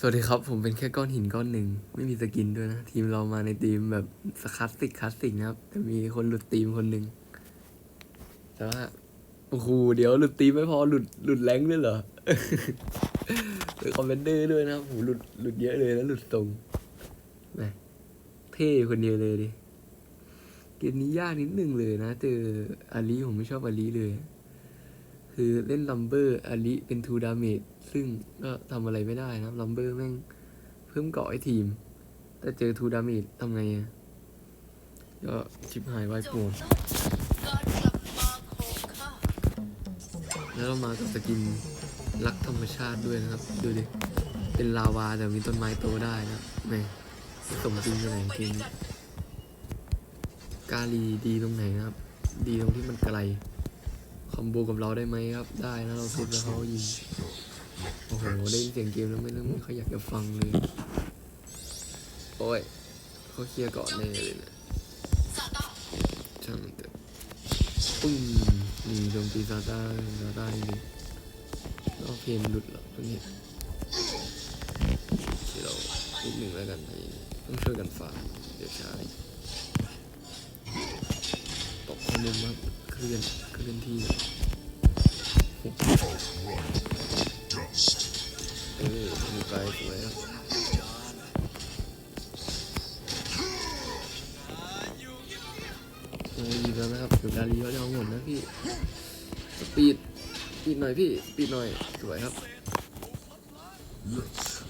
สวัสดีครับ ผมเป็นแค่ก้อนหินก้อนหนึ่ง ไม่มีสกินด้วยนะ ทีมเรามาในทีมแบบสคลาสสิกคลาสสิกนะครับ แต่มีคนหลุดทีมคนหนึ่งแต่ว่าโอ้โหเดี๋ยวหลุดทีมไม่พอหลุดหลุดแรงด้วยเหรอเป็นคอมเมนเดอร์ด้วยนะโหหลุดหลุดเยอะเลยแล้วหลุดตรงแหมเท่คนเดียวเลยดิเกมนี้ยากนิดนึงเลยนะเจออาลีผมไม่ชอบอาลีเลย คือเล่นลัมเบอร์อาลีเป็นทูดาเมจซึ่งก็ทำอะไรไม่ได้นะลัมเบอร์แม่งเพิ่มเกาะให้ทีม แต่เจอทูดาเมจทำไงอะก็ชิบหายไวายป่วงการแล้วเรามากับสกินรักธรรมชาติด้วยนะครับ ดูดิ เป็นลาวาแต่มีต้นไม้โตได้นะแม่สมจริงเลยเกมนี้กาลีดีตรงไหนนะครับ ดีตรงที่มันไกล อมโบกับเราได้ไหมครับ ได้นะเราทุบแล้วเขายิง โอ้โห ได้ยินเสียงเกมแล้วไม่ต้องเขาอยากจะฟังเลย โอ้ยเขาเคลียร์เกาะแน่เลยนะช่างมันเถอะปึ้งนี่โจมตีซาต้าซาต้านี่ดิแล้วเพนหลุดหรอตรงนี้เดี๋ยวเรานิดหนึ่งแล้วกันต้องช่วยกันฝ่าเดี๋ยวช้าตกคนมุมครับ เคลื่อนเคลื่อนที่เออมีไปสวยครับโอ้ยดีแล้วนะครับเดี๋ยวการีเขาจะเอาหมดนะพี่สปีดสปีดหน่อยพี่สปีดหน่อยสวยครับ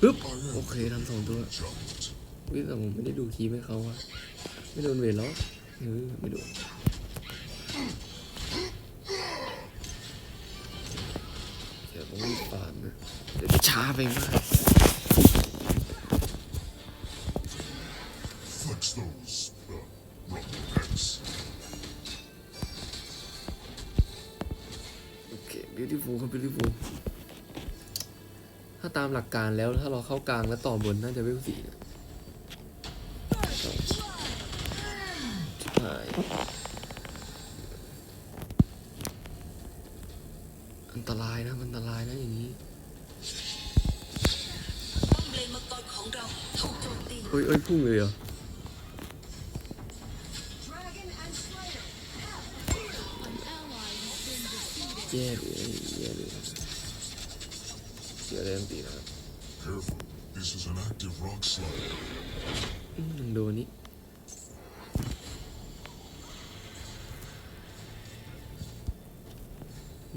ปึ๊บโอเคทำสองตัววิ่งแต่ผมไม่ได้ดูคีย์ให้เขาอะไม่โดนเวทหรอเออไม่โดน ยวจะช้าไปมาก Flex those. Uh, rock packs. โอเค beautiful ครับ beautiful ถ้าตามหลักการแล้วถ้าเราเข้ากลางแล้วต่อบนน่าจะเวลสี่นะ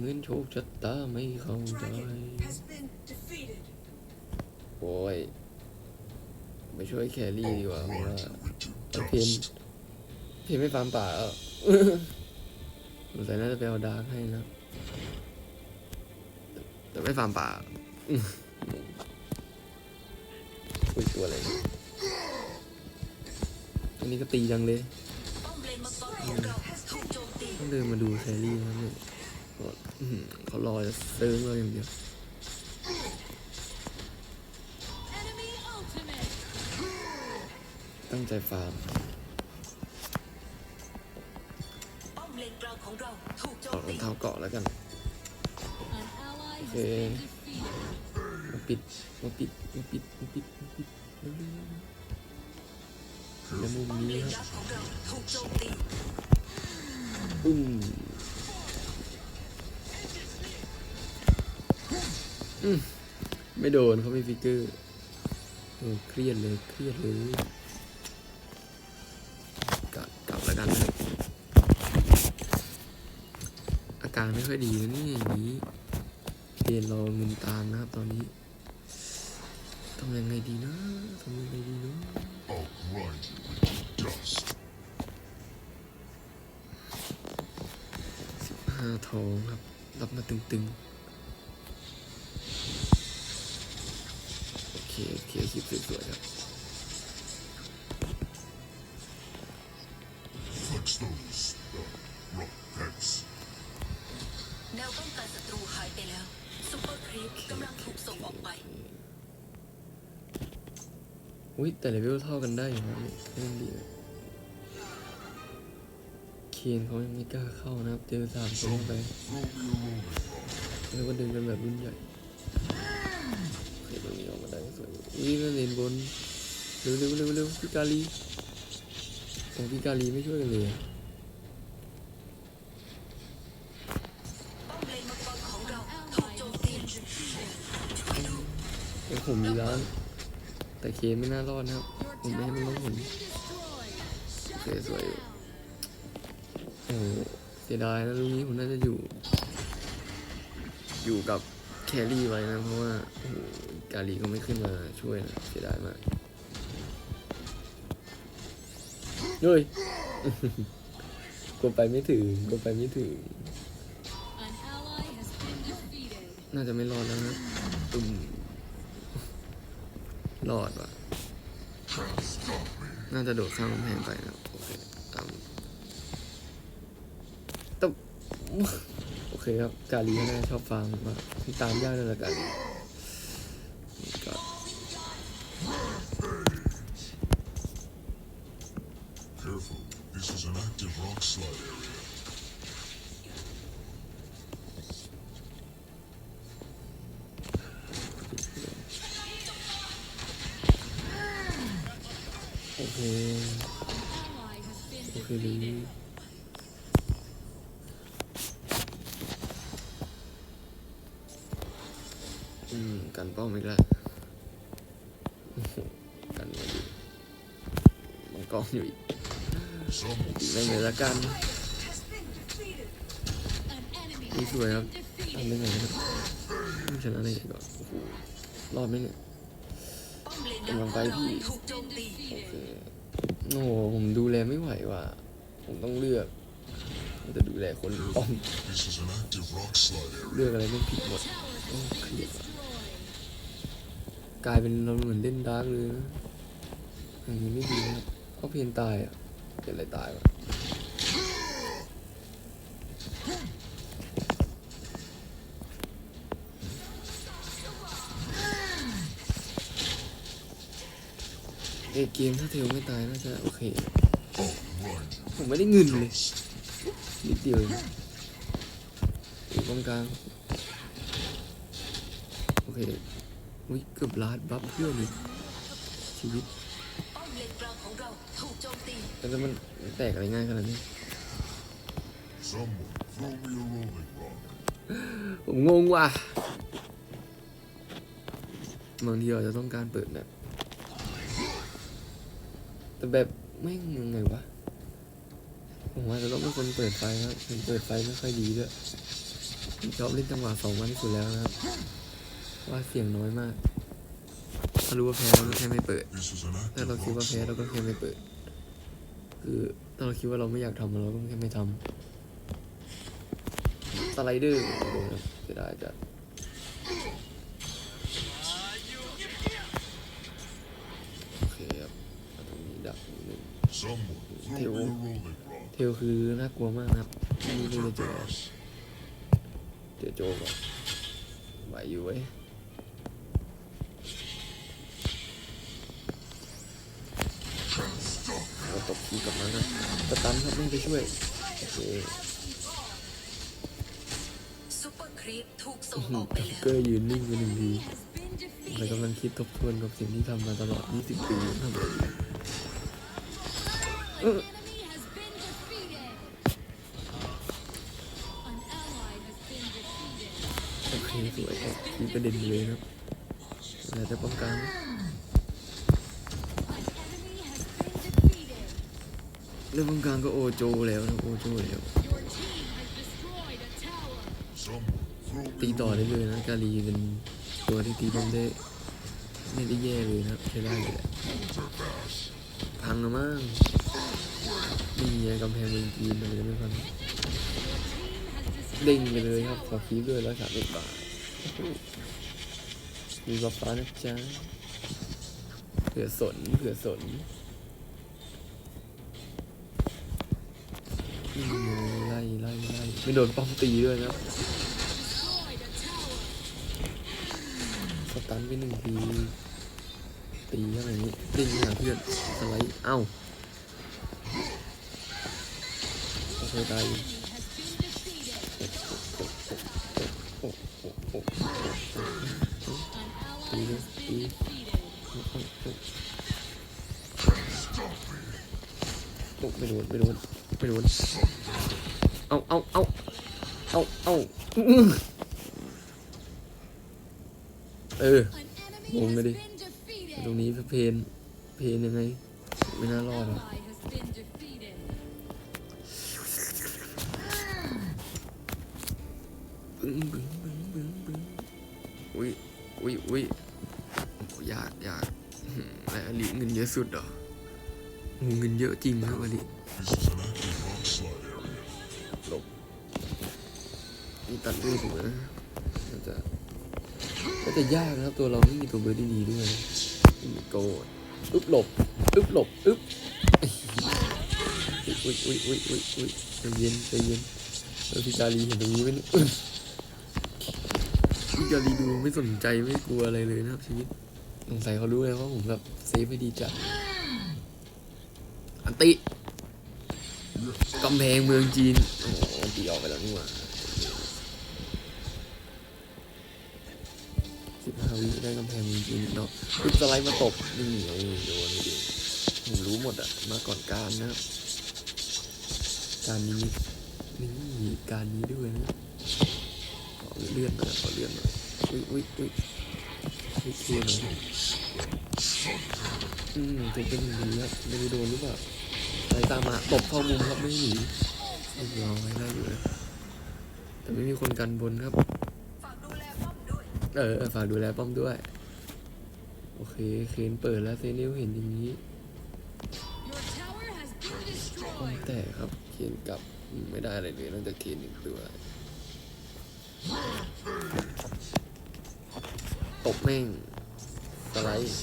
เหมือนโชคชะตาไม่เข้าใจ has been defeated โอ้ยไปช่วยแครี่ดีกว่าเพราะว่า To เพน dust. เพนไม่ฟาร์มป่าเออสงสัยน่าจะไปเอาดาร์กให้นะแต่ไม่ฟาร์มป่าอืมอุ้ยตัวอะไรเนี่ยอันนี้ก็ตีจังเลยป้อมเลนมังกรของเราถูกโจมตีต้องเดินมาดูแครี่นะเนี่ยก็อื้อหือ เขารอจะซิร์งเราอย่างเดียวตั้งใจฟาร์มป้อมเลนกลางขอราถูกโจออมกรอตีงเท้าเกาะแล้วกันโอเคมาปิดมาปิดมาปิดมาปิดมาปิดเร็วๆแล้วมุมนี้ครับองเราถูกโจม ไม่โดนเขาไม่ฟิกเกอร์โอเครียดเลยเครียดเลยกลับกลับแล้วกันนะอาการไม่ค่อยดีนะนี่อย่างนี้เรียนรอเงินตามนะครับตอนนี้ทำยังไงดีนะทำยังไงดีเนาะสิบห้าทองครับ รับมาตึงๆ โอเคคลิปสวยๆครับ Flex those. Uh, rock packs. แนวป้องกันศัตรูหายไปแล้วซุปเปอร์ครีปกำลังถูกส่งออกไป อุ้ยแต่เลเวลเท่ากันได้อยู่นะนี่เล่นดีนะเคนเขายังไม่กล้าเข้านะครับเจอสามคนเข้าไปแล้วก็ดึงกันแบบรุ่นใหญ่โอเคตรงนี้ออกมาได้ก็สวยอยู่วิ่งเลนบนเร็วเร็วเร็วเร็วพี่กาลีโอ้พี่กาลีไม่ช่วยกันเลยไอ้ผมมีร้าน แต่เคนไม่น่ารอดนะครับ ผมไม่ให้มันล้มผมโอเคสวยโอ้เสียดายนะลูกนี้ผมน่าจะอยู่ อยู่กับแครี่ไว้นะเพราะว่าโอ้ กาลีก็ไม่ขึ้นมาช่วยนะเสียดายมากเฮ้ยกดไปไม่ถึงกดไปไม่ถึง An ally has been defeated. น่าจะไม่รอดแล้วนะตุ่มรอดว่ะ น่าจะโดดข้ามกำแพงไปนะครับโอเคตามตุ๊บโอเคครับ กาลีก็น่าจะชอบฟังมากตามยากนั่นแหละกาลี มังอยู่อีกอีกไม่เหมือนละกันนี่สวยครับทำได้ไงครับไม่ชนะได้ไงก่อนโอ้โหรอดไหมเนี่ยกำลังไปพี่โอเคโอ้โหผมดูแลไม่ไหวว่ะผมต้องเลือกว่าจะดูแลคนอป้อมเลือกอะไรไม่ผิดหมดโอ้เครียดกลายเป็นเราเหมือนเล่นดาร์กเลยนะอย่างนี้ไม่ดีนะ ครับเพียนตายอะเป็นอะไรตายวะเอยเกมถ้าเทลไม่ตายน่าจะโอเคผมไม่ได้เงินเลยนิดเดียวเองอยู่ตรงกลางโอเคอุ้ยเกือบลาดบัฟเพื่อนอีกชีวิต เลนกลางของเราถูกโจมตีแล้วมันแตกอะไรง่ายขนาดนี้ Someone throw me a rolling rock. ผมงงว่ะบางทีเราจะต้องการเปิดแบบ แต่แบบไม่งยังไงวะ ผมว่าจะต้องเป็นคนเปิดไฟครับผมเปิดไฟไม่ค่อยดีด้วยผมชอบเล่นจังหวะสองวันที่สุดแล้วนะครับ ว่าเสียงน้อยมาก ถ้ารู้ว่าแพ้เราก็แค่ไม่เปิด ถ้าเราคิดว่าแพ้เราก็แค่ไม่เปิด คือถ้าเราคิดว่าเราไม่อยากทำเราก็แค่ไม่ทำสไลเดอร์โดนครับเสียดายจัดโอเคครับตรงนี้ดักนิดนึง Someone throw Theo. me a rolling rock. เทลคือน่ากลัวมากนะครับไม่รู้จะเจอเจอโจก่อนไหวอยู่เว้ย ครับไม่ไปช่วยโอเคซุปเปอร์ครีปถูกส่งอื้ออหืออกไปแล้วเกอร์ยืนนิ่งไปหนึ่งที Has been เรา defeated. กำลังคิดทบทวนกับสิ่งที่ทำมาตลอด 20 ปีทำอะไรอยู่ An enemy has been defeated. An ally has been defeated. โอเคสวยครับมีประเด็นเลยครับแต่จะป้องกัน เรื่องป้องกันก็โอโจแล้วนะโอโจแล้วตีต่อได้เลยนะกาลีเป็นตัวที่ตีป้อมได้ไม่ได้แย่เลยนะใช้ได้เลยแหละพังแล้วมั้งนี่ไงกำแพงเมืองจีนทำไมจะไม่พังเด้งไปเลยครับขอ tower. คีด้วยร้อยสามสิบบาทมีบัฟฟ้านะจ๊ะเผื่อสนเผื่อสน ไม่โดนป้อมตีด้วยนะสตันไปหนึ่งที ตีอะไรนี้ดิ้งหาเพื่อนสไลด์เอ้าโอเคตายอยู่ Enemy has been defeated. โอ้โอ้โอ้ An ally has been defeated. โอ้ไม่โดนไม่โดนไม่โดน เอาเอาเอาเอาเอาอื้อเออ An enemy Ủa, has nghe đi. been defeated. ตรงนี้เพนเพนยังไง ไม่น่ารอดหรอก Ally has been defeated. บึ้งบึ้งบึ้งบึ้งบึ้งอุ้ยอุ้ยอุ้ยโอ้โหยากยากอื้อหือและอลิเงินเยอะสุดเหรอโอ้เงินเยอะจริงครับอลิ นี่ตัดด้วยถูกไหมน่าจะน่าจะยากนะครับตัวเราไม่มีตัวเบอร์ดีด้วยมีโกดอึ๊บหลบอึ๊บหลบอึ๊บอุ้ยอุ้ยอุ้ยอุ้ยอุ้ยใจเย็นใจเย็นเออพี่จารีเห็นตรงนี้ไหมเนี่ยพี่จารีดูไม่สนใจไม่กลัวอะไรเลยนะครับชีวิตสงสัยเขารู้เลยว่าผมแบบเซฟไม่ดีจัดอันติกำแพงเมืองจีน โอ้ตีออกไปแล้วนี่หว่า สิบห้าวิได้กำแพงเมืองจีนเนาะคือสไลด์มาตบนี่ไงโดนไม่ดีผมรู้หมดอะมาก่อนการนะ การนี้นี่การนี้ด้วยนะขอเลื่อนหน่อยขอเลื่อนหน่อยอุ้ยอุ้ยอุ้ยอุ้ยเทียนหน่อยอืมถูกเป็นอย่างนี้ครับไม่รู้โดนหรือเปล่าสายตามมาตบเข้ามุมครับไม่หนีเรียบร้อยได้อยู่นะแต่ไม่มีคนกันบนครับ เออฝากดูแลป้อมด้วย โอเคเคนเปิดแล้วเซนิวเห็นอย่างนี้ป้อมแตกครับเคนกลับไม่ได้อะไรเลยนอกจากเคนหนึ่งตัวตบแม่งสไลด์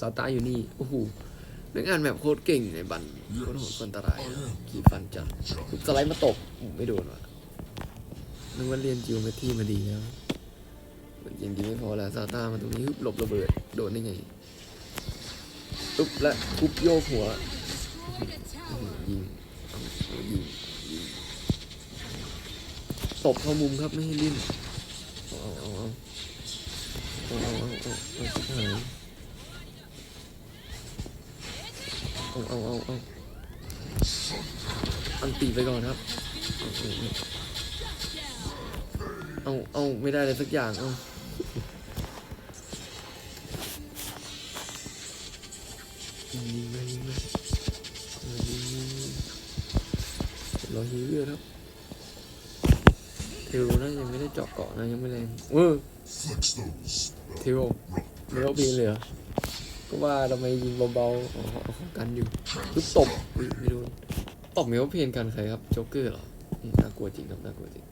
ซาตาอยู่นี่ โอ้โหนักงานแบบโคตรเก่งในบันโคตรโหดคนตรายขี่ฟันจัดทุบสไลด์มาตบอืมไม่โดนว่ะ นึกว่าเรียนจิวเมทรี่มาดีแล้วมันยังดีไม่พอแล้วซาต้ามาตรงนี้ฮึบหลบระเบิด โดนได้ไงปุ๊บและทุบโยกหัวยิงยิงยิงตบเข้ามุมครับไม่ให้ดิ้นเอาเอาเอาเอาเอาเอาเอาเอาเอาเอาเอาเอาอันตีไปก่อนครับ เอาเอาไม่ได้เลยสักอย่างเอายิงไปยิงไปรอฮิวเลือดครับเทลน่ายังไม่ได้เจาะเกาะนะยังไม่แรงเออ Flex those. เทลไม่เอาพีเลยเหรอก็ว่าทำไมยิงเบาๆกันอยู่ลูกตบไม่โดนตบเมลเพนกันใครครับโจ๊กเกอร์เหรอน่ากลัวจริงครับน่ากลัวจริง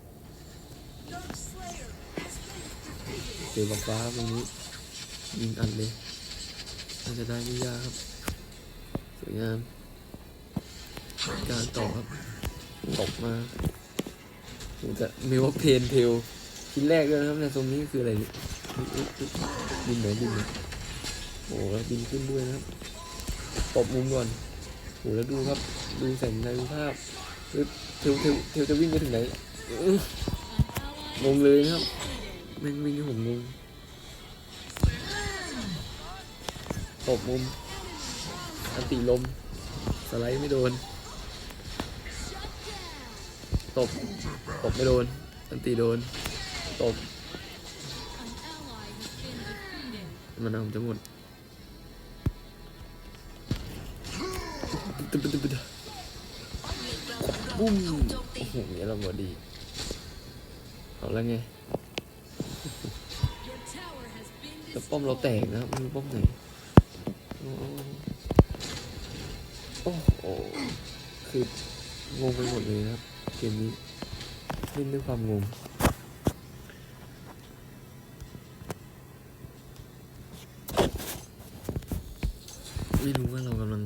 เจอบัฟ้าตรงนี้ยิงอันเลยน่าจะได้ไม่ยากครับ สวยงาม การต่อครับตกมาผมจะมีว่าเพนเทลชิ้นแรกด้วยนะครับในตรงนี้คืออะไรนี่บินไหนบินไหนโอ้แล้วบินขึ้นด้วยนะครับตบมุมก่อนโอ้โหแล้วดูครับ ดูแสงในดูภาพเทลเทลเทลจะวิ่งไปถึงไหน งงเลยครับแม่งวิ่งผมงงตบมุมอันติลม สไลด์ไม่โดน ตบ ตบไม่โดน อันตีโดน ตบ มันเอาจะหมดตึ๊บตึ๊บตึ๊บตึ๊บบุ้มโอ้โหอย่างนี้เราหมดดี แล้วไง Your tower has been แต่ป้อมเราแต destroyed. กนะครับไม่รู้ป้อมไหนโอ้โอ้โอ้คืองงไปหมดเลยนะครับเกมนี้เล่นด้วยความงงไม่รู้ว่าเรากำลัง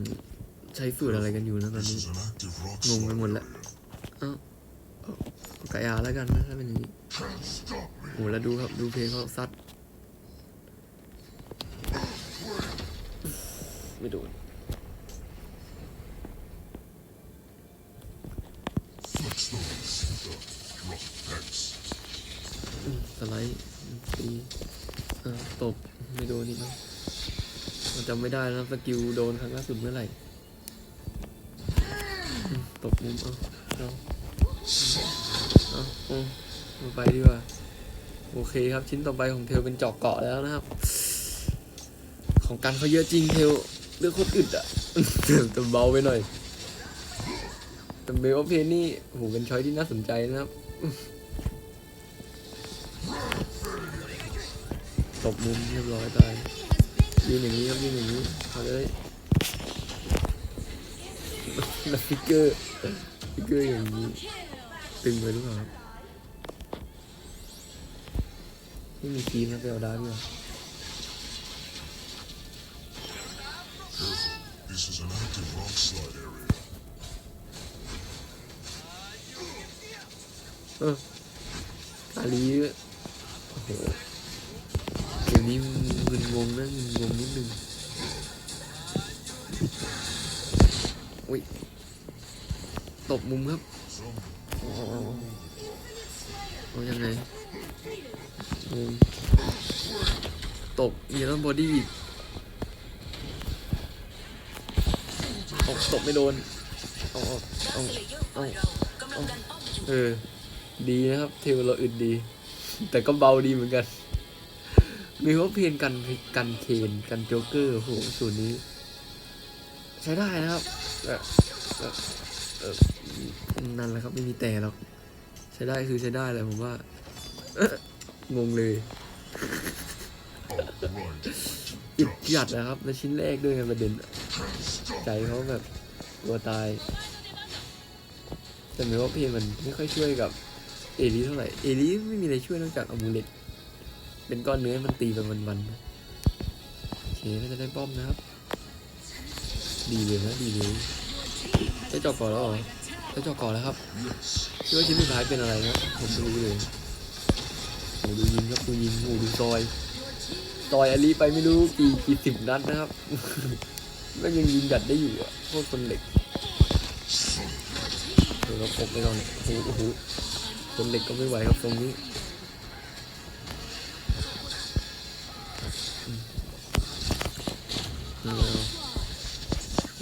ใช้สูตรอะไรกันอยู่นะตอน This นี้ is an active rock งง slide ไปหมดแล้ว area. เอ้าเอาเอากายาแล้วกันนะถ้าเป็นอย่างนี้ Can't stop me. โอ้แล้วดูครับ ดูเพลงเขาซัด ไม่โดนอืมสไลด์ตีอ่อตบ ไม่โดนนี่นะเราจำไม่ได้แล้วสกิลโดนครั้งล่าสุดเมื่อไหร่ตบมุมเอาเอาเอาไปดีกว่า โอเคครับชิ้นต่อไปของเทลเป็นเจอกเกาะแล้วนะครับ ของกันเขาเยอะจริงเทลเลือกคตรอึดอะแต่เบาไปหน่อยแต่เบลเพนนี่โหเป็นช้อยที่น่าสนใจนะครับตบมุมเรียบร้อยตายยืนอย่างนี้ครับยืนอย่างนี้เขาจะได้แล้วฟิกเกอร์ฟิกเกอร์อย่างนี้ตึงไปหรือเปล่าครับ ไม่มีทีมนะไปเอาดาร์กดีกว่า Careful. This is an active rock slide area. เอออาลีโอ้โหเกมนี้มึนงงนะมึนงงนิดนึงอุ้ยตบมุมครับ งตบเยลอนบอดี้ตบตบไม่โดนเอาเอาเอาเอกออยู่เออ ดีนะครับ เทลเราอึดดี แต่ก็เบาดีเหมือนกัน มีว่าเพียนกันกันเคนกันโจ๊กเกอร์โอ้โหสูตรนี้ ใช้ได้นะครับนั่นแหละครับไม่มีแต่หรอก ใช้ได้คือใช้ได้แหละผมว่า งงเลยอึดจัดนะครับและชิ้นแรกด้วยประเด็น ใจเขาแบบกลัวตายแต่เหมือนว่าเพนมันไม่ค่อยช่วยกับเอลิเท่าไหร่เอลิไม่มีอะไรช่วยนอกจากอะมูเลตเป็นก้อนเนื้อมันตีเป็นวันๆโอเคก็จะได้ป้อมนะครับ ดีเลยนะดีเลยได้จอกก่อนแล้วเหรอได้จอกก่อนแล้วครับคิดว่าชิ้นสุดท้ายเป็นอะไรนะผมไม่รู้เลย โหดูยิงครับดูยิงโหดูซอยซอยอาลีไปไม่รู้กี่กี่สิบนัดนะครับแล้วยังยิงดัดได้อยู่อะโคตรคนเหล็กเดี๋ยวเราปกไปก่อนโอ้โหคนเหล็กก็ไม่ไหวครับตรงนี้เรา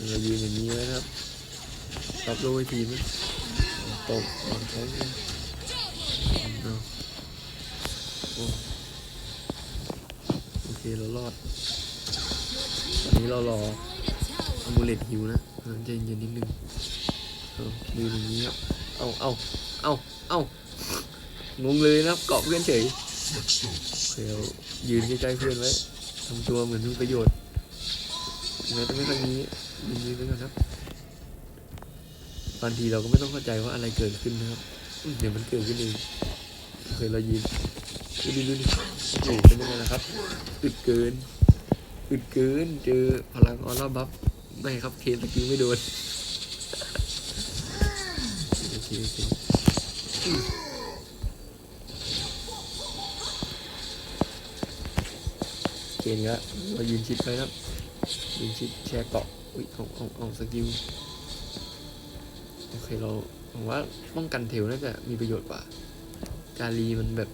เรายืนอย่างนี้นะครับรับรู้ไว้ทีมั้ยตบวางท้อง อเคเรารอด ตอนนี้เรารออมูเลตหิวนะเออใจเย็นนิดนึงเอายืนอย่างนี้ครับเอาเอาเอาเอางงเลยนะเกาะเพื่อนเฉยเคเรายืนใกล้ๆเพื่อนไว้ทำตัวเหมือนมีประโยชน์แม้จะไม่ค่อยมียืนยืนไปก่อนครับบางทีเราก็ไม่ต้องเข้าใจว่าอะไรเกิดขึ้นนะครับ เดี๋ยวมันเกิดขึ้นเองเคยเรายืน ดูดิดูดิโอ้เป็นยังไงล่ะครับอึดเกินอึดเกินเจอพลังออร่าบัฟไม่ครับเคนตะกี้ไม่โดนโอเคโอเคเคนครับเรายืนชิดไปครับยืนชิดแชร์เกาะอุ้ยเอาเอาเอาสกิลโอเคเราผมว่าป้องกันเทลน่าจะมีประโยชน์กว่า การีมันแบบ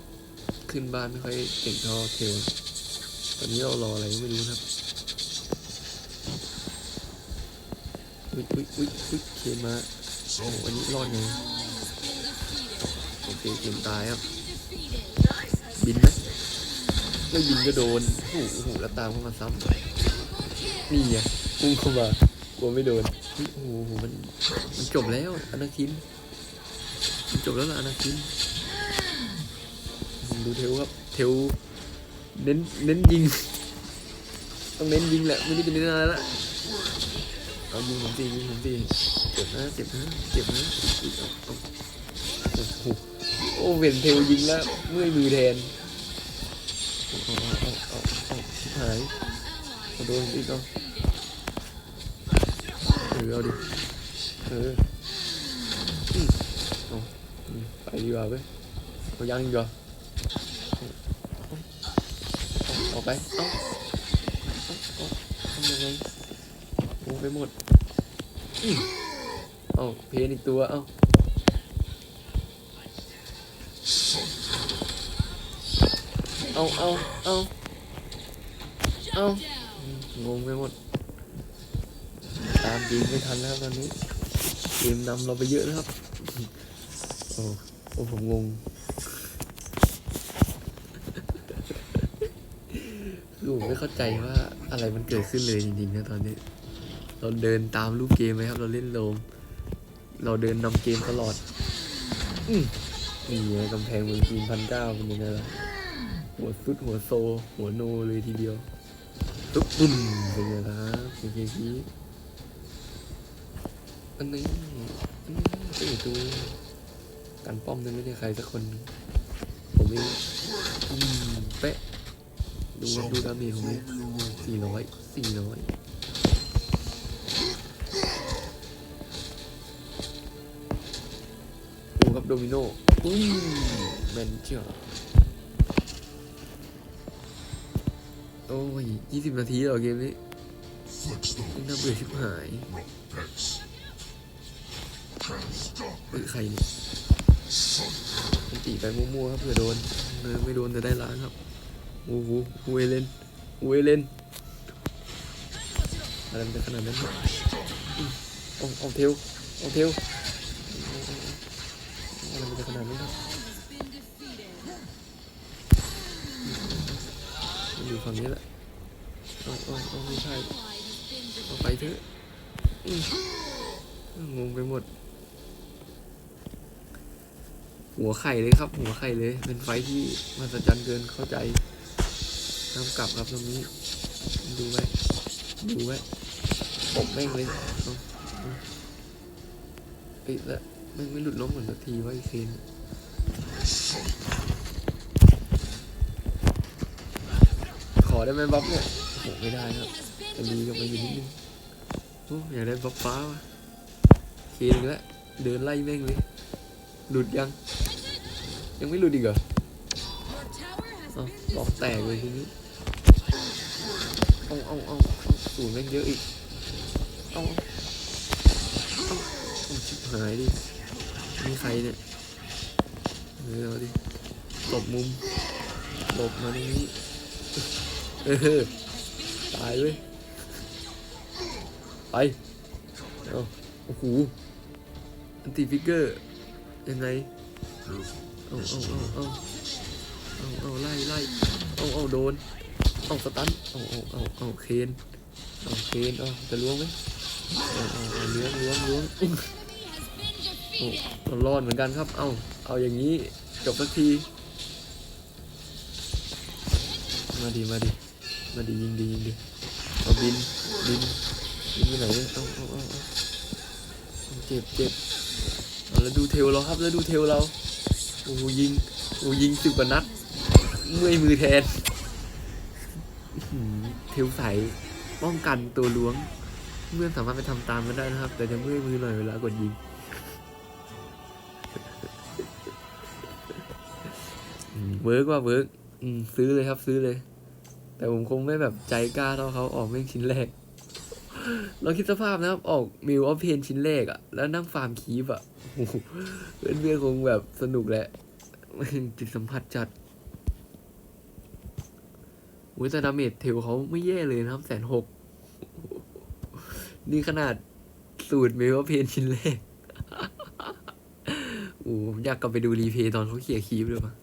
ขึ้นบ้านไม่ค่อยเก่งเท่าเทลตอนนี้เรารออะไรไม่รู้นะครับอุ้ยอุ้ยอุ้ยอุ้ยเคนมาโอ้โหอันนี้รอดไงโอเคเกมตายครับ บินไหมไม่บินก็โดนโอ้โหแล้วตามเข้ามาซ้ำนี่ไงพุ่งเข้ามากลัวไม่โดนโอ้โหมันมันจบแล้วอนาคินมันจบแล้วล่ะอนาคิน ดูเทลครับ เทลเน้นเน้นยิง ต้องเน้นยิงแหละ ไม่ได้เป็นเน้นอะไรละเอายิงผมสิยิงผมสิเจ็บนะเจ็บนะเจ็บนะอุ๊ยเอาเอาโอ้โหโอ้เวนเทลยิงแล้วเมื่อยมือแทนเอาเอาเอาเอาเอาชิบหายเอาโดนอีกเอาเออเอาดิเอออืมเอาอืมไปดีกว่าเว้ยเอายังดีกว่า ออก ไปเอ้าเอ้าเอ้าทำยังไงงงไปหมดอ๋อเอ้าเพนอีกตัว เอ้าเอาเอาเอาเอ้างงไปหมด ตามเกมไม่ทันแล้วตอนนี้เกมนำเราไปเยอะนะครับ โอ้โอ้ผมงง คือผมไม่เข้าใจว่าอะไรมันเกิดขึ้นเลยจริงๆนะตอนนี้ เราเดินตามรูปเกมไหมครับ เราเล่นโลม เราเดินนำเกมตลอด อืมนี่ไงกำแพงเมืองจีนพันเก้าเป็นยังไงล่ะ หัวสุดหัวโซ หัวโนเลยทีเดียวตุ๊บปุ้มเป็นไงล่ะโอเคพี่อันนี้อันนี้ตีตัวกันป้อมนั้นไม่ได้ใครสักคน ผมเองอืมเป๊ะ ดูครับดูดาเมจผมเลย Throw me a rope. สี่ร้อยสี่ร้อยดูครับโดมิโนอุ้ยแมนเจ้าโอ้ยยี่สิบนาทีแล้วเหรอเกมนี้ Flex นี่ those. น่าเบื่อชิบหาย Rock packs. Can't stop เฮ้ยใครเนี่ยมันตีไปมั่วๆครับเผื่อโดนเออไม่โดนจะได้ล้างครับ โอ้โหเอเลนเอเลนอะไรมันจะขนาดนั้นเอาเอาเทลเอาเทลอะไรมันจะขนาดนั้นอยู่ฝั่งนี้แหละเอาเอาเอาไม่ใช่เอาไปเถอะงงไปหมด หัวไข่เลยครับ หัวไข่เลย เป็นไฟที่มหัศจรรย์เกินเข้าใจ น้ำกลับครับตรงนี้ ดูไว้ ดูไว้ปกแม่งเลยเอาเอาเอ้ยแล้วแม่ไม่หลุดล้มเหมือนสักทีว่าไอ้เคนขอได้ไหมบัฟเนี่ยโอ้โหไม่ได้ครับ has จะ been ดีกับมันอยู่นิดนึงโอ้อยากได้บัฟฟ้าว่ะเคนอีกแล้วเดินไล่แม่งเลย หลุดยัง ยังไม่หลุดอีกเหรอ Your tower has เอา been ล็อกแตกเลยทีนี้ เอาเอาเอาเอาสูงแม่งเยอะอีก เอาเอาเอาเอาชิบหายดินี่ใครเนี่ยเออเอาดิหลบมุมหลบมาตรงนี้ เออ ตายเว้ย ไป เอาโอ้โหอันติฟิกเกอร์ ยังไง เอาเอาเอาเอาเอาเอาไล่ไล่เอาเอาโดน เอาสตันเอาเอาเอาเอาเคนเอาเคนเอาจะล้วงไหมเอาเอาเอาล้วงล้วงล้วงโอ้เรารอดเหมือนกันครับ เอาเอาอย่างนี้จบสักที มาดีมาดีมาดียิงดียิงดีเอาบินบินบินไปไหนเนี่ยเอาเอาเอาเอาเจ็บเจ็บเอาแล้วดูเทลเราครับแล้วดูเทลเราโอ้ยิงโอ้ยิงสิบกว่านัดเมื่อยมือแทน อื้อหือเทลใสป้องกันตัวล้วง เมื่อนสามารถไปทำตามกันได้นะครับ แต่จะเมื่อยมือหน่อยเวลากดยิงเวิร์กว่าเวิร์กซื้อเลยครับซื้อเลย แต่ผมคงไม่แบบใจกล้าเท่าเขาออกแม่งชิ้นแรก เราคิดสภาพนะครับออกมิวออฟเพนชิ้นแรกอะแล้วนั่งฟาร์มคีฟอะเพื่อนเพื่อนๆคงแบบสนุกแหละจิตสัมผัสจัด อุ้ยแต่ดาเมจเทลเขาไม่แย่เลยนะครับแสนหกนี่ขนาดสูตรเมลว่าเพนชิ้นแรกโอ้ผมอยากกลับไปดูรีเพย์ตอนเขาเขี่ยคีบเลยปะ